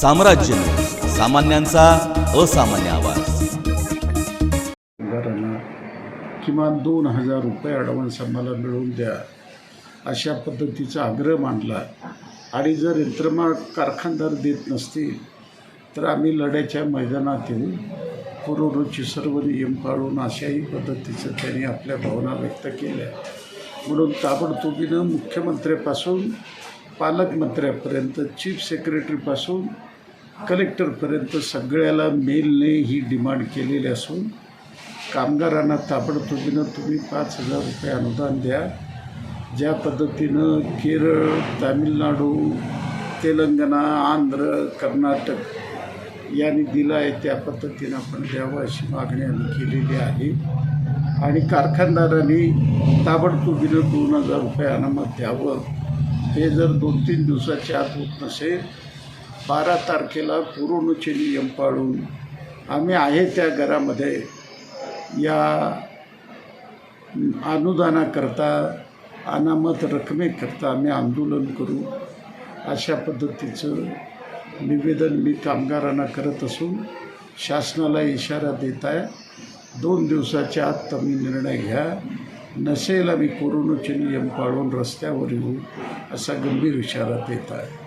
साम्राज्य सामान्यांचा असामान्य आवाज. किमान दोन हजार रुपये ॲडव्हान्स आम्हाला मिळवून द्या अशा पद्धतीचा आग्रह मांडला. आणि जर यंत्रमा कारखानदार देत नसतील तर आम्ही लढ्याच्या मैदानात येऊ. कोरोनाचे सर्व नियम पाळून अशाही पद्धतीचं त्यांनी आपल्या भावना व्यक्त केल्या. म्हणून ताबडतोबीनं मुख्यमंत्र्यापासून पालकमंत्र्यापर्यंत चीफ सेक्रेटरीपासून कलेक्टरपर्यंत सगळ्याला मेलने ही डिमांड केलेली असून कामगारांना ताबडतोबीनं तुम्ही पाच हजार रुपये अनुदान द्या. ज्या पद्धतीनं केरळ तामिळनाडू तेलंगणा आंध्र कर्नाटक यांनी दिलं आहे त्या पद्धतीनं आपण द्यावं अशी मागणी आम्ही केलेली आहे. आणि कारखानदारांनी ताबडतोबीनं दोन हजार रुपये अनामत द्यावं. हे जर दोन तीन दिवसाच्या आत होत नसेल बारा तारखेला कोरोनाचे नियम पाळून आम्ही आहे त्या घरामध्ये. या अनुदानाकरता अनामत रकमेकरता आम्ही आंदोलन करू. अशा पद्धतीचं निवेदन मी कामगारांना करत असून शासनाला इशारा देत आहे. दोन दिवसाच्या आत तुम्ही निर्णय घ्या. नसेल आम्ही कोरोनाचे नियम पाळून रस्त्यावर येऊ असा गंभीर इशारा देत आहे.